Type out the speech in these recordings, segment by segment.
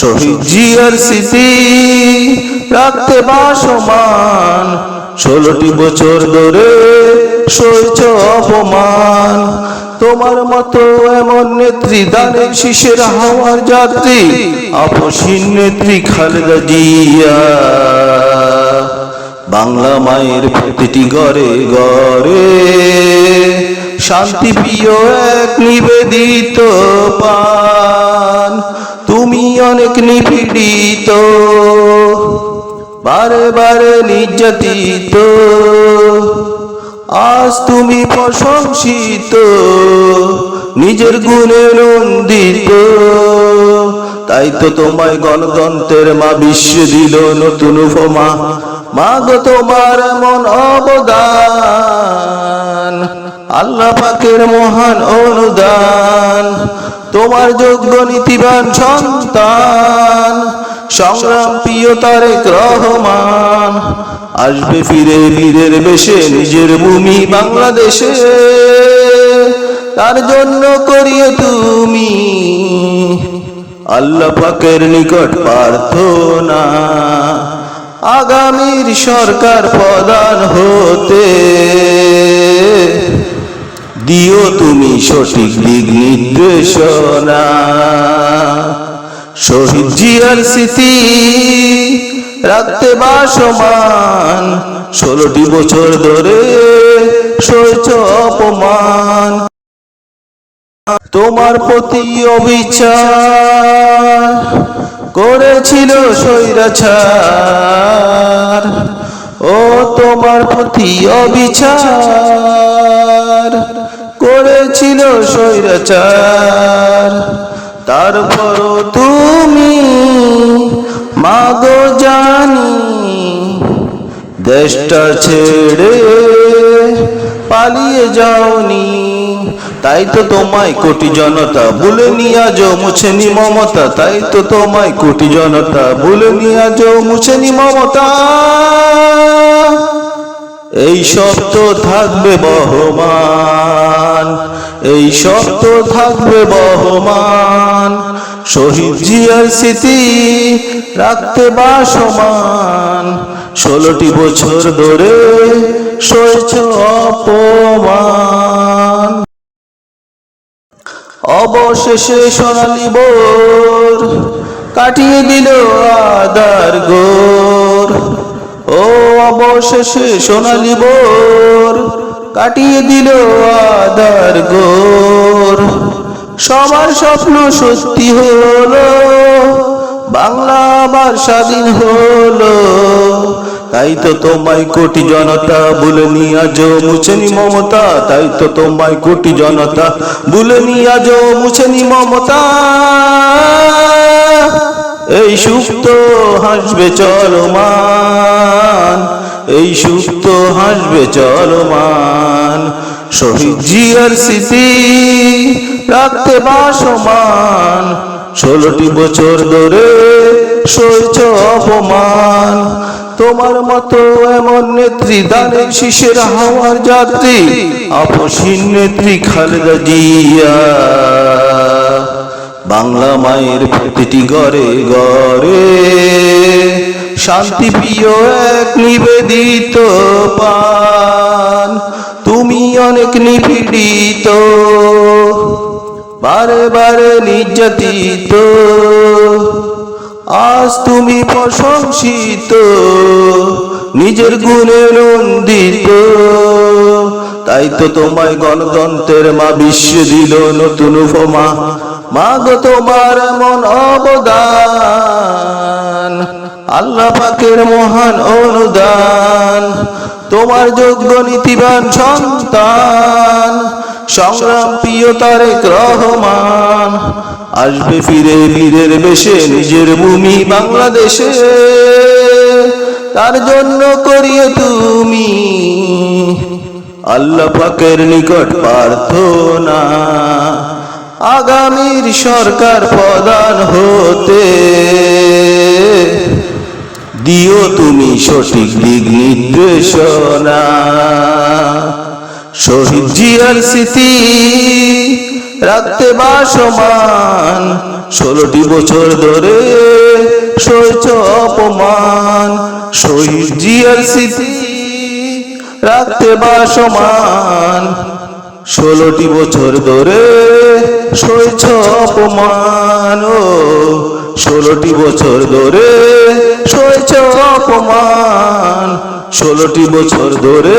শহীদ জিয়ার স্মৃতি রাখতে বাসমান। ষোলোটি বছর ধরে সইছ অপমান। তোমার মতো এমন নেত্রী দানের শিশের হাওয়ার যাত্রী, আপসীন নেত্রী খালেদা জিয়া। বাংলা মায়ের প্রতিটি ঘরে ঘরে শান্তি প্রিয় এক নিবেদিত তুমি অনেক নিপীড়িত বারে বারে নির্যাতিত। আজ তুমি প্রশংসিত, নিজের গুণে নন্দিত। তাই তো তোমায় গণতন্ত্রের মা বিশ্ব দিল নতুন উপমা। মা গো তোমার এমন অবদান। আল্লাহ পাকের মহান অনুদান, তোমার যোগ্য নীতিবান সন্তান, সংগ্রাম প্রিয় রহমান। আসবে ফিরে বীরের বেশে নিজের ভূমি বাংলাদেশে। তার জন্য করিয়ে তুমি আল্লাহ পাকের নিকট প্রার্থনা। আগামীর সরকার প্রধান হতে দিও তুমি সঠিক দিক নির্দেশনা। শহীদ জিয়ার স্মৃতি রাখতে বাসমান ষোলোটি বছর ধরে সইছ অপমান। তোমার প্রতি অবিচার করেছিল স্বৈরাচার। ও তোমার প্রতি অবিচার। করেছিল স্বৈরাচার। তারপরও তুমি মাগো জানি, দেশটা ছেড়ে পালিয়ে যাওনি। তাই তো তোমায় কোটি জনতা বলে নিয়ে আজও মুছেনি মমতা। তাই তো তোমায় কোটি জনতা বলে নিয়ে আজও মুছেনি মমতা। এই শব্দ থাকবে বহমান, এই শব্দ থাকবে বহমান। শহীদ জিয়ার স্মৃতি রাখতে বাসমান, ষোলোটি বছর ধরে সইছ অপমান। অবশেষে সোনালি বোর কাটিয়ে দিল আদার গোর। ও অবশেষে সোনালি বোর কাটিয়ে দিল আদার গোর। সবার স্বপ্ন সত্যি হলো, বাংলা আবার স্বাধীন হলো। তাই তো তোমায় কোটি জনতা বলে নিয়ে আজ মুছেনি মমতা। তাই তো তোমায় কোটি জনতা বলে নিয়ে আজ মুছেনি মমতা। এই সুপ্ত হাসবে চলমান এই সুপ্ত হাসবে চলমান। শহীদ জিয়ার স্মৃতি রাখতে বাসমান। ষোলোটি বছর ধরে সইছ অপমান। তোমার মতো এমন নেত্রী দানের শিশের হাওয়ার যাত্রী, আপসীন নেত্রী খালেদা জিয়া। বাংলা মায়ের প্রতিটি ঘরে ঘরে শান্তি প্রিয় এক নিবেদিত পান। তুমি অনেক নিপীড়িত বারে বারে নির্যাতিত। আজ তুমি প্রশংসিত, নিজের গুণে নন্দিত। তাই তো তোমায় গণতন্ত্রের মা বিশ্ব দিল নতুন উপমা। মা গো তোমার এমন অবদান। আল্লাহ পাকের মহান অনুদান, তোমার যোগ্য নীতিবান সন্তান, সংগ্রাম প্রিয় তারেক রহমান। আসবে ফিরে বীরের বেশে নিজের ভূমি বাংলাদেশে। তার জন্য করিয়ে তুমি আল্লাহ পাকের নিকট প্রার্থনা। আগামীর সরকার প্রদান হতে দিও তুমি সঠিক দিক নির্দেশনা, শহীদ জিয়ার স্মৃতি রাখতে বাসমান ষোলোটি বছর ধরে সইছ অপমান, শহীদ জিয়ার স্মৃতি রাখতে বা সমান, ষোলোটি বছর ধরে সইছ অপমান, ও ষোলোটি বছর ধরে সইছ অপমান। ষোলোটি বছর ধরে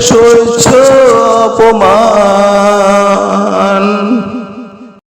সহ্য অপমান।